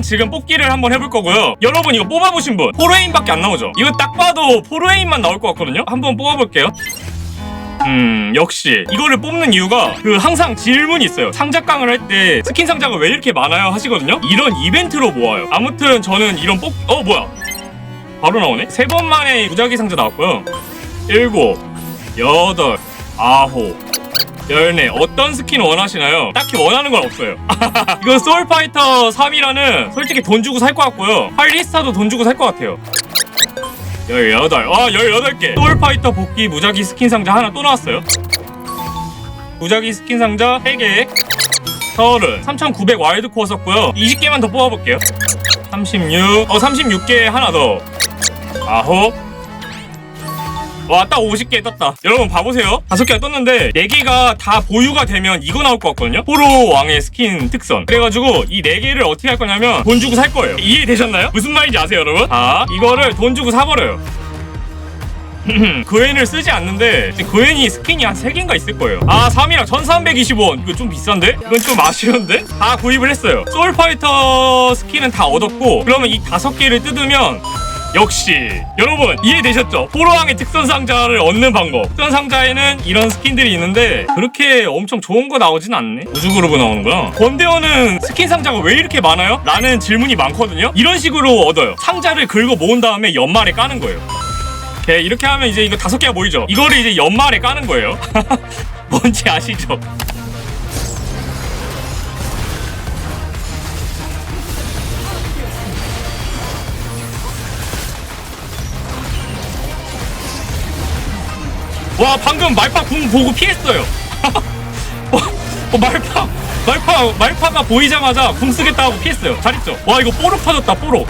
일단 지금 뽑기를 한번 해볼 거고요. 여러분 이거 뽑아보신 분 포르에인밖에 안 나오죠? 이거 딱 봐도 포르에인만 나올 것 같거든요. 한번 뽑아볼게요. 음 역시 이거를 뽑는 이유가 그 항상 질문이 있어요 상자 깡을 할 때 스킨 상자가 왜 이렇게 많아요 하시거든요 이런 이벤트로 모아요 아무튼 저는 이런 뽑... 어 뭐야 바로 나오네 세 번 만에 무작위 상자 나왔고요 일곱 여덟 아홉 열네 어떤 스킨 원하시나요? 딱히 원하는 건 없어요 이거 소울파이터 3이라는 솔직히 돈 주고 살 것 같고요 할리스타도 돈 주고 살 것 같아요 18. 아, 18개. 소울파이터 복귀 무작위 스킨 상자 하나 또 나왔어요. 무작위 스킨 상자 3개. 30. 3900 와일드 코어 썼고요. 20개만 더 뽑아볼게요. 36. 어, 36개 하나 더. 아홉. 와, 딱 50개 떴다. 여러분 봐보세요. 다섯 개가 떴는데 네 개가 다 보유가 되면 이거 나올 것 같거든요. 포로 왕의 스킨 특선. 그래가지고 이네 개를 어떻게 할 거냐면 돈 주고 살 거예요. 이해되셨나요? 무슨 말인지 아세요, 여러분? 아, 이거를 돈 주고 사버려요. 그웬을 쓰지 않는데 그웬이 스킨이 한 3개인가 있을 거예요 아 3이랑 1320원 이거 좀 비싼데? 이건 좀 아쉬운데? 다 구입을 했어요 소울파이터 스킨은 다 얻었고 그러면 이 다섯 개를 뜯으면 역시 여러분 이해되셨죠? 포로왕의 특선 상자를 얻는 방법 특선 상자에는 이런 스킨들이 있는데 그렇게 엄청 좋은 거 나오진 않네 우주그룹 나오는구나 건대어는 스킨 상자가 왜 이렇게 많아요? 라는 질문이 많거든요 이런 식으로 얻어요 상자를 긁어 모은 다음에 연말에 까는 거예요 오케이 이렇게 하면 이제 이거 다섯 개가 보이죠? 이거를 이제 연말에 까는 거예요 뭔지 아시죠? 와 방금 말파 궁 보고 피했어요. 어, 어, 말파 말파 말파가 보이자마자 궁 쓰겠다 하고 피했어요. 잘했죠? 와 이거 뽀록 터졌다 뽀록.